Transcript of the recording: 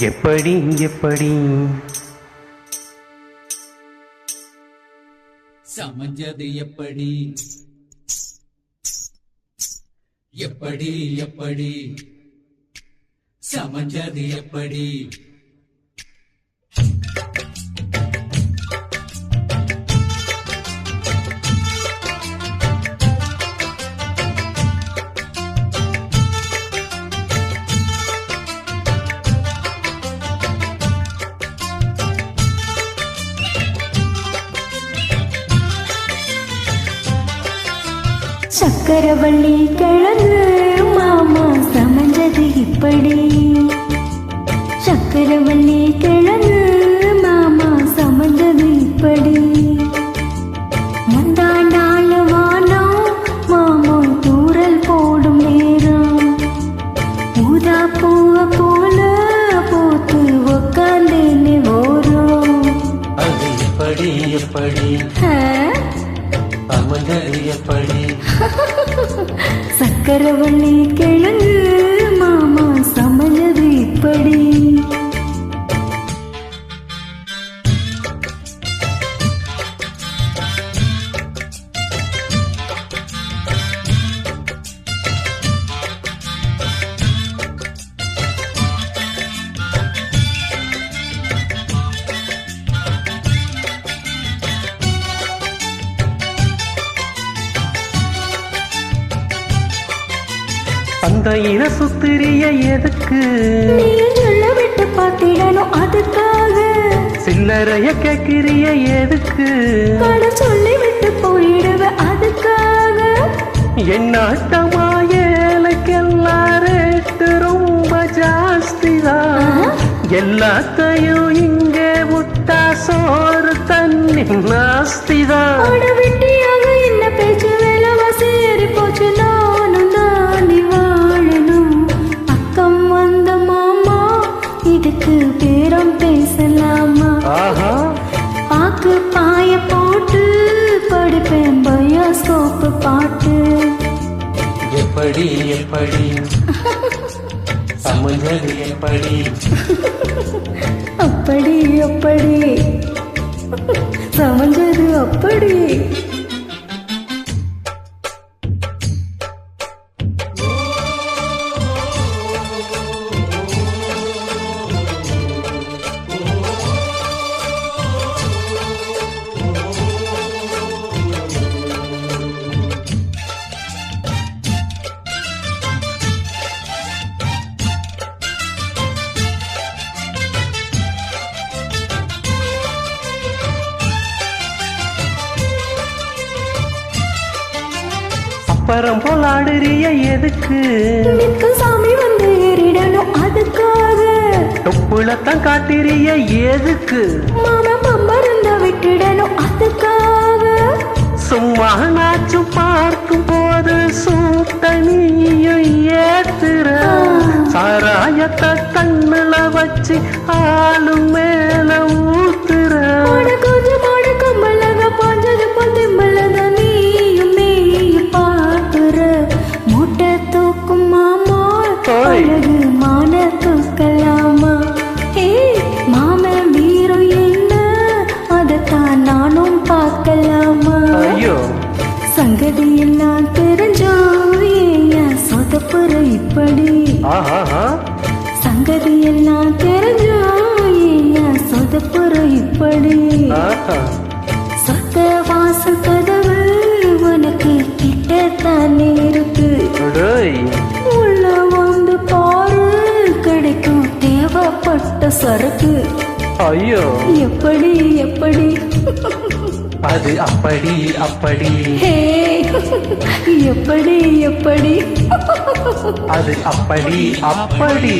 எப்படி எப்படி? சமஞ்சது எப்படி? எப்படி எப்படி? சமஞ்சது எப்படி? சக்கரவள்ளி கிழங்கு மாமா சமைஞ்சது இப்படி. சக்கரவள்ளி கிழங்கு மாமா சமைஞ்சது இப்படி. முந்தாண்டாள் வானம் மாமா தூரல் போடும் நேரம். ஊதா பூவ போல போத்து உக்காந்தேன்னு ஓரம். அது எப்படி எப்படி? ஆ? அமர்ந்தது எப்படி சக்கரவள்ளி கிழங்கு அந்த இன சுத்திரிய எதுக்கு? விட்டு பார்த்திடணும் அதுக்காக. சில்லறைய கேட்கிறிய எதுக்கு? சொல்லி விட்டு போயிடுவ அதுக்காக. என்னாட்டமா ஏழைக்கெல்லாம் ரேட்டு ரொம்ப ஜாஸ்திதான். எல்லாத்தையும் இங்கே விட்டா சோறு தண்ணி நாஸ்திதான் இதுக்கு பேரம் பேசலாமா? ஆஹா. பாக்கு பாய போட்டு படிப்பேன் பயோஸ்கோப்பு பாட்டு. எப்படி எப்படி? சமைஞ்சது எப்படி? அப்படி அப்படி. சமைஞ்சது அப்படி. அப்புறம் போலாடுறிய எதுக்கு? சாமி வந்து ஏறிடணும் அதுக்காக. தொப்புளத்தான் காட்டுறிய எதுக்கு? பம்பருந்த விட்டுடணும் அதுக்காக. சும்மா நாச்சும் பார்க்கும் போது சூட்டனியும் ஏத்துற. சாராயத்தை கண்ணுல வச்சு ஆளும் மேல சங்கதி எல்லாம் தெரிஞ்சோ ஏன் சொதப்புற இப்படி. சொத்த வாசல் கதவு உனக்கு கிட்டத்தானே இருக்கு. உள்ள வந்து பாரு கிடைக்கும் தேவைப்பட்ட சரக்கு. ஐயோ. எப்படி எப்படி? அது அப்படி அப்படி. எப்படி எப்படி? அது அப்படி அப்படி.